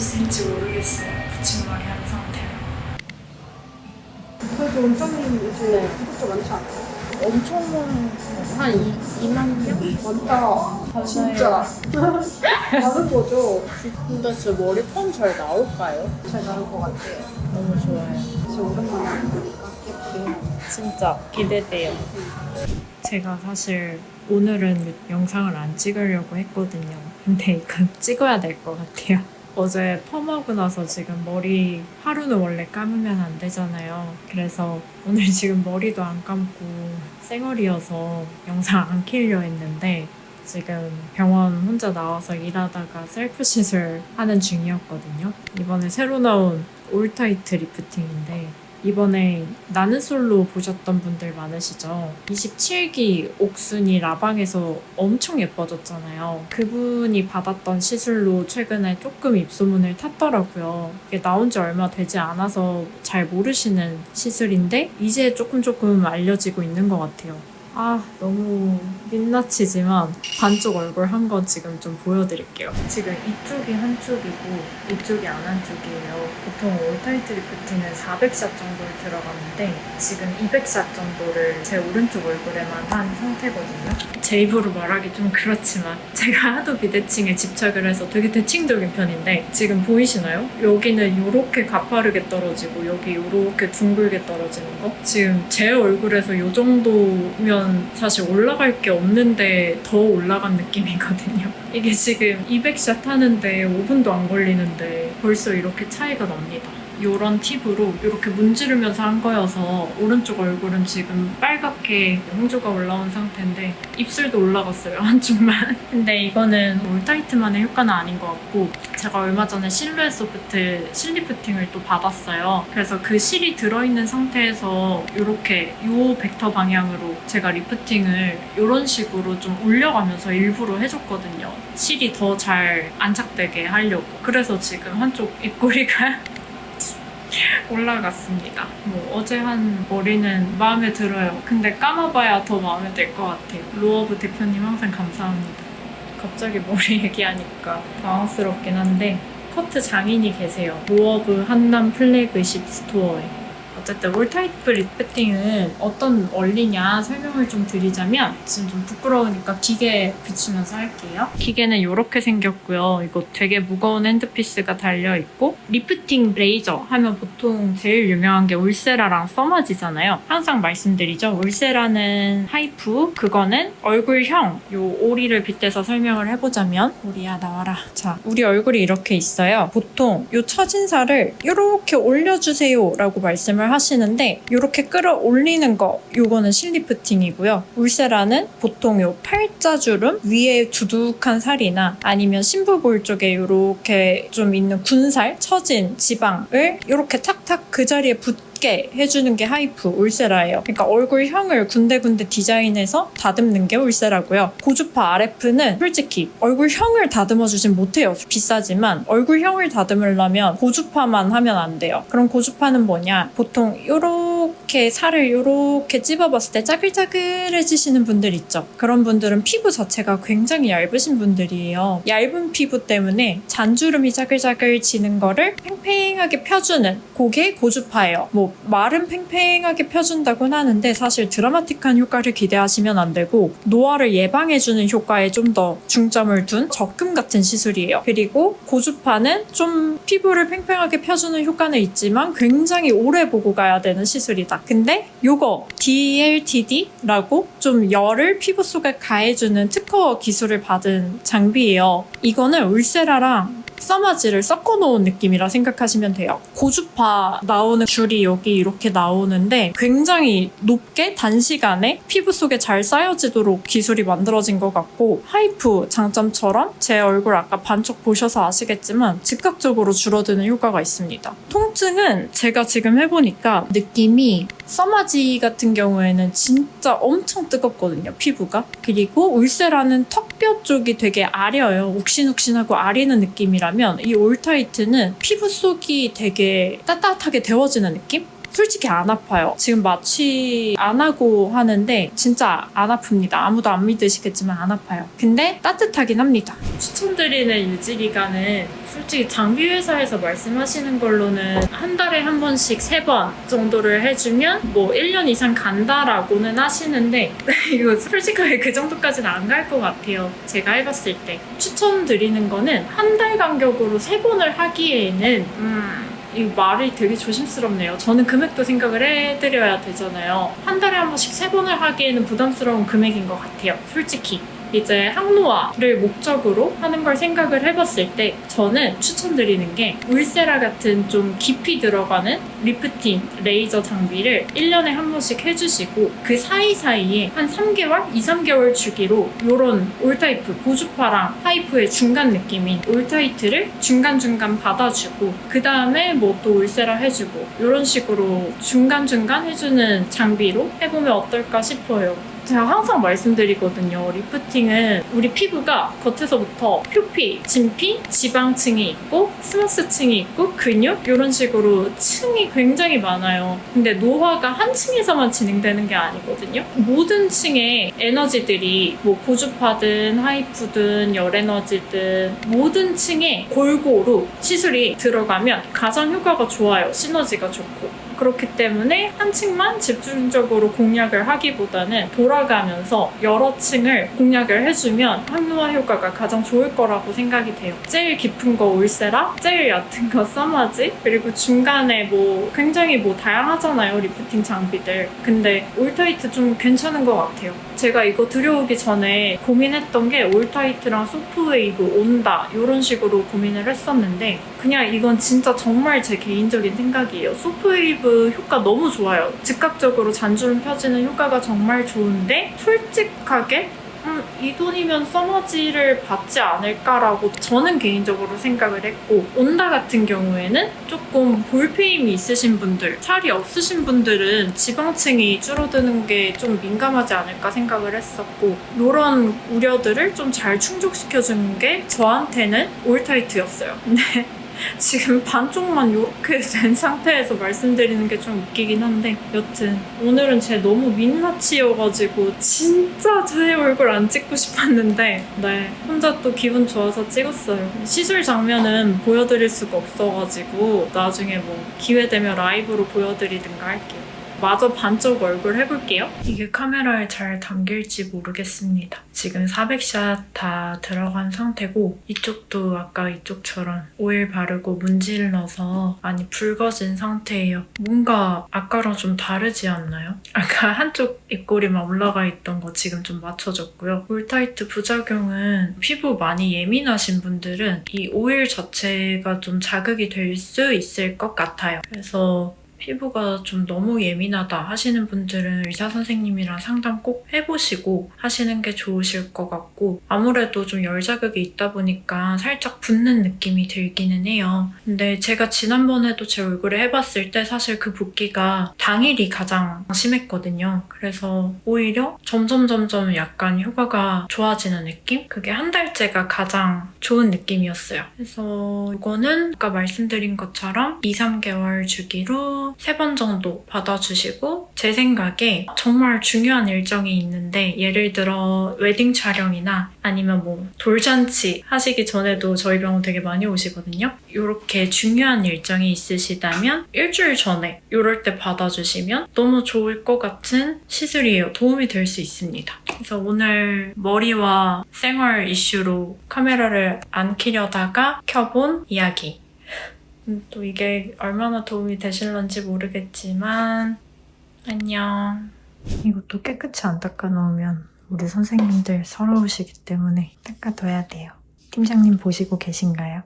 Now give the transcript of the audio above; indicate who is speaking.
Speaker 1: 수 있을지 모르겠어요. 붙임머리 한 상태로.
Speaker 2: 그래도 원장님 요새 구독자 많지 않아요?
Speaker 3: 엄청 한 2, 2만 명?
Speaker 2: 많다. 진짜. 다른 거죠?
Speaker 3: 근데 제 머리 펌 잘 나올까요?
Speaker 2: 잘 나올 것 같아요.
Speaker 3: 너무 좋아요.
Speaker 2: 진짜 오랜만에 예쁘게.
Speaker 3: 진짜 기대돼요.
Speaker 1: 제가 사실 오늘은 영상을 안 찍으려고 했거든요. 근데 이건 찍어야 될 것 같아요. 어제 펌하고 나서 지금 머리 하루는 원래 감으면 안 되잖아요. 그래서 오늘 지금 머리도 안 감고 쌩얼이어서 영상 안 키려 했는데 지금 병원 혼자 나와서 일하다가 셀프 시술 하는 중이었거든요. 이번에 새로 나온 올타이트 리프팅인데 이번에 나는 솔로 보셨던 분들 많으시죠? 27기 옥순이 라방에서 엄청 예뻐졌잖아요. 그분이 받았던 시술로 최근에 조금 입소문을 탔더라고요. 이게 나온 지 얼마 되지 않아서 잘 모르시는 시술인데 이제 조금 조금 알려지고 있는 것 같아요. 아, 너무 민낯이지만 반쪽 얼굴 한건 지금 좀 보여드릴게요. 지금 이쪽이 한쪽이고 이쪽이 안 한쪽이에요. 보통 올타이트 리프팅은 400샷 정도를 들어가는데 지금 200샷 정도를 제 오른쪽 얼굴에만 한 상태거든요. 제 입으로 말하기 좀 그렇지만 제가 하도 비대칭에 집착을 해서 되게 대칭적인 편인데 지금 보이시나요? 여기는 이렇게 가파르게 떨어지고 여기 이렇게 둥글게 떨어지는 거 지금 제 얼굴에서 이 정도면 사실 올라갈 게 없는데 더 올라간 느낌이거든요. 이게 지금 200샷 하는데 5분도 안 걸리는데 벌써 이렇게 차이가 납니다. 이런 팁으로 이렇게 문지르면서 한 거여서 오른쪽 얼굴은 지금 빨갛게 홍조가 올라온 상태인데 입술도 올라갔어요 한쪽만. 근데 이거는 올타이트만의 효과는 아닌 것 같고 제가 얼마 전에 실루엣 소프트 실리프팅을 또 받았어요. 그래서 그 실이 들어있는 상태에서 이렇게 요 벡터 방향으로 제가 리프팅을 이런 식으로 좀 올려가면서 일부러 해줬거든요. 실이 더 잘 안착되게 하려고. 그래서 지금 한쪽 입꼬리가 올라갔습니다. 뭐 어제 한 머리는 마음에 들어요. 근데 감아봐야 더 마음에 들 것 같아요. 로어브 대표님 항상 감사합니다. 갑자기 머리 얘기하니까 당황스럽긴 한데 커트 장인이 계세요. 로어브 한남 플래그십 스토어에. 어쨌든 올타이프 리프팅은 어떤 원리냐 설명을 좀 드리자면 지금 좀 부끄러우니까 기계 비추면서 할게요. 기계는 이렇게 생겼고요. 이거 되게 무거운 핸드피스가 달려 있고 리프팅 레이저 하면 보통 제일 유명한 게 울세라랑 써마지잖아요. 항상 말씀드리죠. 울세라는 하이프 그거는 얼굴형 요 오리를 빗대서 설명을 해보자면 오리야 나와라. 자 우리 얼굴이 이렇게 있어요. 보통 요 처진살을 이렇게 올려주세요 라고 말씀을 하시는데 이렇게 끌어올리는 거 요거는 실리프팅이고요. 울세라는 보통 요 팔자주름 위에 두둑한 살이나 아니면 심부볼 쪽에 이렇게 좀 있는 군살, 처진 지방을 이렇게 탁탁 그 자리에 붙 게 해주는 게 하이프 울세라예요. 그러니까 얼굴형을 군데군데 디자인해서 다듬는 게 울세라고요. 고주파 RF는 솔직히 얼굴형을 다듬어 주진 못해요. 비싸지만 얼굴형을 다듬으려면 고주파만 하면 안 돼요. 그럼 고주파는 뭐냐? 보통 요렇게 살을 요렇게 찝어봤을 때 짜글짜글해지시는 분들 있죠. 그런 분들은 피부 자체가 굉장히 얇으신 분들이에요. 얇은 피부 때문에 잔주름이 짜글짜글 지는 거를 팽팽하게 펴주는 그게 고주파예요. 뭐 말은 팽팽하게 펴준다고는 하는데 사실 드라마틱한 효과를 기대하시면 안 되고 노화를 예방해주는 효과에 좀 더 중점을 둔 적금 같은 시술이에요. 그리고 고주파는 좀 피부를 팽팽하게 펴주는 효과는 있지만 굉장히 오래 보고 가야 되는 시술이다. 근데 요거 DLTD라고 좀 열을 피부 속에 가해주는 특허 기술을 받은 장비예요. 이거는 울세라랑 써마지를 섞어 놓은 느낌이라 생각하시면 돼요. 고주파 나오는 줄이 여기 이렇게 나오는데 굉장히 높게 단시간에 피부 속에 잘 쌓여지도록 기술이 만들어진 것 같고 하이프 장점처럼 제 얼굴 아까 반쪽 보셔서 아시겠지만 즉각적으로 줄어드는 효과가 있습니다. 통증은 제가 지금 해보니까 느낌이 써마지 같은 경우에는 진짜 엄청 뜨겁거든요, 피부가. 그리고 울세라는 턱뼈 쪽이 되게 아려요. 욱신욱신하고 아리는 느낌이라 면 이 올타이트는 피부 속이 되게 따뜻하게 데워지는 느낌? 솔직히 안 아파요. 지금 마취 안 하고 하는데 진짜 안 아픕니다. 아무도 안 믿으시겠지만 안 아파요. 근데 따뜻하긴 합니다. 추천드리는 유지 기간은 솔직히 장비 회사에서 말씀하시는 걸로는 한 달에 한 번씩 세 번 정도를 해주면 뭐 1년 이상 간다라고는 하시는데 이거 솔직하게 그 정도까지는 안 갈 것 같아요. 제가 해봤을 때. 추천드리는 거는 한 달 간격으로 세 번을 하기에는 음, 이 말이 되게 조심스럽네요. 저는 금액도 생각을 해드려야 되잖아요. 한 달에 한 번씩 세 번을 하기에는 부담스러운 금액인 것 같아요. 솔직히. 이제 항노화를 목적으로 하는 걸 생각을 해봤을 때 저는 추천드리는 게 울세라 같은 좀 깊이 들어가는 리프팅 레이저 장비를 1년에 한 번씩 해주시고 그 사이사이에 한 3개월, 2, 3개월 주기로 이런 올타이프, 고주파랑 하이프의 중간 느낌인 올타이트를 중간중간 받아주고 그 다음에 뭐 또 울세라 해주고 이런 식으로 중간중간 해주는 장비로 해보면 어떨까 싶어요. 제가 항상 말씀드리거든요. 리프팅은 우리 피부가 겉에서부터 표피, 진피, 지방층이 있고 스무스층이 있고 근육 이런 식으로 층이 굉장히 많아요. 근데 노화가 한 층에서만 진행되는 게 아니거든요. 모든 층의 에너지들이 뭐 고주파든 하이프든 열에너지든 모든 층에 골고루 시술이 들어가면 가장 효과가 좋아요. 시너지가 좋고. 그렇기 때문에 한 층만 집중적으로 공략을 하기보다는 돌아가면서 여러 층을 공략을 해주면 항노화 효과가 가장 좋을 거라고 생각이 돼요. 제일 깊은 거 울세라, 제일 얕은 거 써마지, 그리고 중간에 뭐 굉장히 뭐 다양하잖아요 리프팅 장비들. 근데 올타이트 좀 괜찮은 것 같아요. 제가 이거 들여오기 전에 고민했던 게 올타이트랑 소프웨이브 온다 이런 식으로 고민을 했었는데 그냥 이건 진짜 정말 제 개인적인 생각이에요. 소프웨이브 효과 너무 좋아요. 즉각적으로 잔주름 펴지는 효과가 정말 좋은데 솔직하게 음, 이 돈이면 써머지를 받지 않을까라고 저는 개인적으로 생각을 했고 온다 같은 경우에는 조금 볼페임이 있으신 분들 살이 없으신 분들은 지방층이 줄어드는 게 좀 민감하지 않을까 생각을 했었고 이런 우려들을 좀 잘 충족시켜주는 게 저한테는 올타이트였어요 근데 지금 반쪽만 이렇게 된 상태에서 말씀드리는 게 좀 웃기긴 한데 여튼 오늘은 제 너무 민낯이어가지고 진짜 제 얼굴 안 찍고 싶었는데 네 혼자 또 기분 좋아서 찍었어요. 시술 장면은 보여드릴 수가 없어가지고 나중에 뭐 기회 되면 라이브로 보여드리든가 할게요 마저 반쪽 얼굴 해볼게요. 이게 카메라에 잘 담길지 모르겠습니다. 지금 400샷 다 들어간 상태고 이쪽도 아까 이쪽처럼 오일 바르고 넣어서 많이 붉어진 상태예요. 뭔가 아까랑 좀 다르지 않나요? 아까 한쪽 입꼬리만 올라가 있던 거 지금 좀 맞춰졌고요. 울타이트 부작용은 피부 많이 예민하신 분들은 이 오일 자체가 좀 자극이 될 수 있을 것 같아요. 그래서 피부가 좀 너무 예민하다 하시는 분들은 의사 선생님이랑 상담 꼭 해보시고 하시는 게 좋으실 것 같고 아무래도 좀 열 자극이 있다 보니까 살짝 붓는 느낌이 들기는 해요. 근데 제가 지난번에도 제 얼굴에 해봤을 때 사실 그 붓기가 당일이 가장 심했거든요. 그래서 오히려 점점 점점 약간 효과가 좋아지는 느낌? 그게 한 달째가 가장 좋은 느낌이었어요. 그래서 이거는 아까 말씀드린 것처럼 2, 3개월 주기로 3번 정도 받아주시고 제 생각에 정말 중요한 일정이 있는데 예를 들어 웨딩 촬영이나 아니면 뭐 돌잔치 하시기 전에도 저희 병원 되게 많이 오시거든요. 이렇게 중요한 일정이 있으시다면 일주일 전에 이럴 때 받아주시면 너무 좋을 것 같은 시술이에요. 도움이 될 수 있습니다. 그래서 오늘 머리와 생활 이슈로 카메라를 안 켜려다가 켜본 이야기. 음, 또 이게 얼마나 도움이 되실런지 모르겠지만 안녕. 이것도 깨끗이 안 닦아놓으면 우리 선생님들 서러우시기 때문에 닦아둬야 돼요. 팀장님 보시고 계신가요?